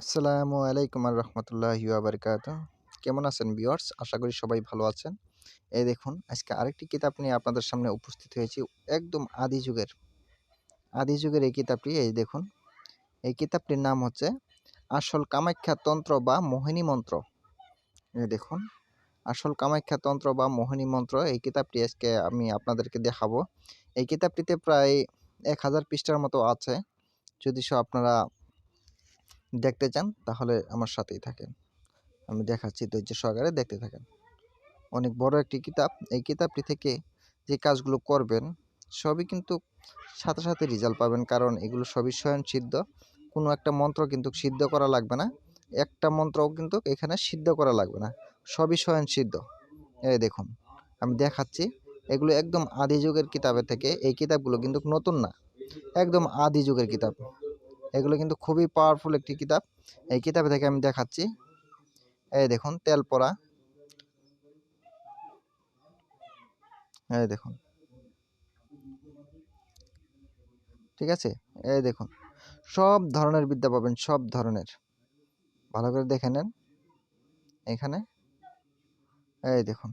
আসসালামু আলাইকুম আর রহমতুল্লাহি বারকাত কেমন আছেন বিয়ার্স আশা করি সবাই ভালো আছেন। এই দেখুন, আজকে আরেকটি কিতাব নিয়ে আপনাদের সামনে উপস্থিত হয়েছি একদম আদি যুগের। আদি যুগের এই কিতাবটি, এই দেখুন, এই কিতাবটির নাম হচ্ছে আসল কামাখ্যা তন্ত্র বা মোহিনী মন্ত্র। এই দেখুন, আসল কামাখ্যা তন্ত্র বা মোহিনী মন্ত্র, এই কিতাবটি আজকে আমি আপনাদেরকে দেখাবো। এই কিতাবটিতে প্রায় এক হাজার পৃষ্ঠার মতো আছে। যদি সব আপনারা দেখতে চান, তাহলে আমার সাথেই থাকেন। আমি দেখাচ্ছি ধৈর্য সহকারে দেখতে থাকেন। অনেক বড় একটি কিতাব। এই কিতাবটি থেকে যে কাজগুলো করবেন, সবই কিন্তু সাথে সাথে রেজাল্ট পাবেন। কারণ এগুলো সবই স্বয়ং সিদ্ধ কোনো একটা মন্ত্র কিন্তু সিদ্ধ করা লাগবে না। একটা মন্ত্রও কিন্তু এখানে সিদ্ধ করা লাগবে না। সবই স্বয়ং সিদ্ধ এই দেখুন, আমি দেখাচ্ছি। এগুলো একদম আদি যুগের কিতাবের থেকে। এই কিতাবগুলো কিন্তু নতুন না। একদম আদি যুগের কিতাব। এগুলো কিন্তু খুবই পাওয়ারফুল একটি কিতাব। এই কিতাবে থেকে আমি দেখাচ্ছি। এই দেখুন, তেল পড়া। এই দেখুন। ঠিক আছে? এই দেখুন। সব ধরনের বিদ্যা পাবেন, সব ধরনের। ভালো করে দেখে নেন। এখানে। এই দেখুন।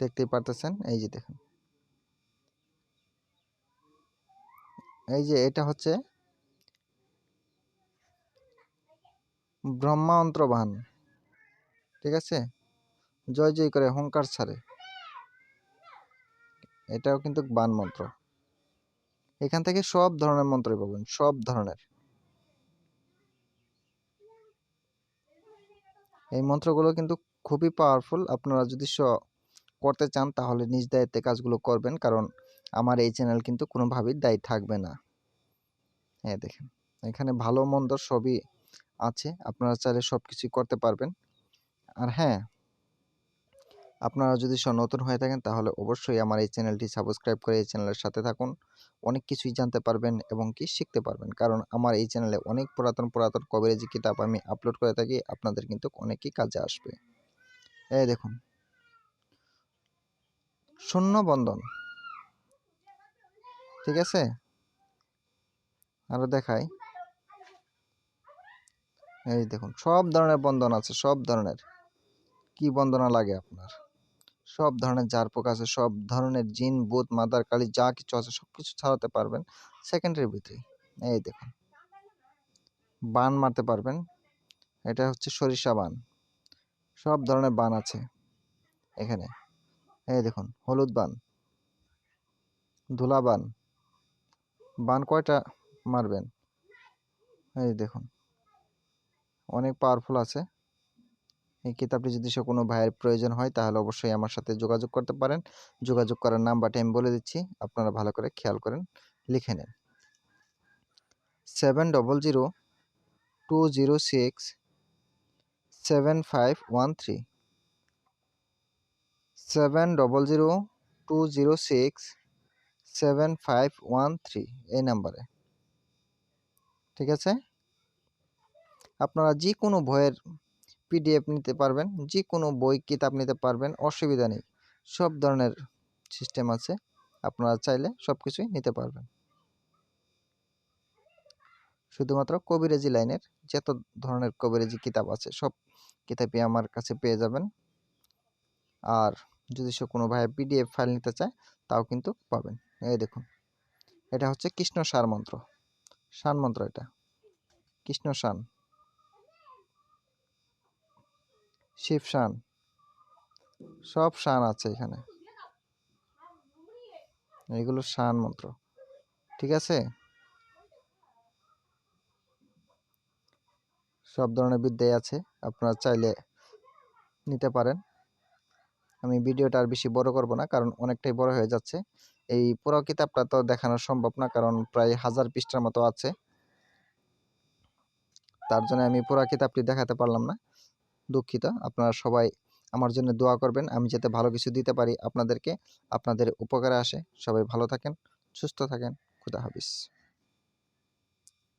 দেখতেই পারতেছেন? এই যে দেখুন। এই যে এটা হচ্ছে ব্রহ্মান্ত্র বান ঠিক আছে? জয় জয় করে হংকার ছাড়ে। এটাও কিন্তু বান মন্ত্র। এখান থেকে সব ধরনের মন্ত্রই পাবেন, সব ধরনের। এই মন্ত্রগুলো কিন্তু খুবই পাওয়ারফুল আপনারা যদি করতে চান, তাহলে নিজ দায়িত্বে কাজগুলো করবেন। কারণ আমার এই চ্যানেল কিন্তু কোনোভাবেই দায়ী থাকবে না। হ্যাঁ দেখেন, এখানে ভালো মন্দ সবই আছে, আপনারা চাইলে সব কিছুই করতে পারবেন। আর হ্যাঁ আপনারা যদি নতুন হয়ে থাকেন, তাহলে অবশ্যই আমার এই চ্যানেলটি সাবস্ক্রাইব করে এই চ্যানেলের সাথে থাকুন। অনেক কিছুই জানতে পারবেন এবং কি শিখতে পারবেন। কারণ আমার এই চ্যানেলে অনেক পুরাতন পুরাতন কভারেজি কিতাব আমি আপলোড করে থাকি, আপনাদের কিন্তু অনেকই কাজে আসবে। এই দেখুন, শূন্য বন্ধন। ঠিক আছে? আরও দেখাই। এই দেখুন, সব ধরনের বন্ধন আছে, সব ধরনের। কি বন্দনা লাগে আপনার? সব ধরনের জার পোক আছে, সব ধরনের জিন বুধ মাদার, কালি, যা কিছু আছে, সব কিছু ছাড়াতে পারবেন সেকেন্ডের ভিতরে। এই দেখুন। বান মারতে পারবেন। এটা হচ্ছে সরিষা বান। সব ধরনের বান আছে এখানে। এই দেখুন, হলুদ বান, ধুলা বান বান কয়টা মারবেন? এই দেখুন। অনেক পাওয়ারফুল আছে। এই কিতাবটি যদি সে কোনো ভাইয়ের প্রয়োজন হয়, তাহলে অবশ্যই আমার সাথে যোগাযোগ করতে পারেন। যোগাযোগ করার নাম্বারটি আমি বলে দিচ্ছি। আপনারা ভালো করে খেয়াল করেন, লিখে নেন। Seven double zero two zero six seven five one three seven double zero two zero six seven five one three এই নাম্বারে। ঠিক আছে? আপনারা যে কোনো বইয়ের পিডিএফ নিতে পারবেন যে কোনো বই, কিতাব নিতে পারবেন, অসুবিধা নেই। সব ধরনের সিস্টেম আছে, আপনারা চাইলে সব কিছুই নিতে পারবেন। শুধুমাত্র কবিরাজি লাইনের যত ধরনের কবিরাজি কিতাব আছে, সব কিতাবই আমার কাছে পেয়ে যাবেন। আর যদি সে কোনো ভাই পিডিএফ ফাইল নিতে চায়, তাও কিন্তু পাবেন। এই দেখুন। এটা হচ্ছে কৃষ্ণ সার মন্ত্র। শান মন্ত্র এটা। কৃষ্ণ শান শিব সান সব শান আছে এখানে। এগুলো শান মন্ত্র। ঠিক আছে? সব ধরনের বিদ্যাই আছে। আপনারা চাইলে নিতে পারেন। আমি ভিডিওটা আর বেশি বড় করব না, কারণ অনেকটাই বড় হয়ে যাচ্ছে। এই পুরো কিতাবটা তো দেখানো সম্ভব না, কারণ প্রায় হাজার পৃষ্ঠার মতো আছে। তার জন্য আমি পুরো কিতাবটি দেখাতে পারলাম না। দুঃখিত, আপনারা সবাই আমার জন্য দোয়া করবেন, আমি যাতে ভালো কিছু দিতে পারি আপনাদেরকে। আপনাদের উপকারে আসে। সবাই ভালো থাকেন, সুস্থ থাকেন। খুদা হাফিজ।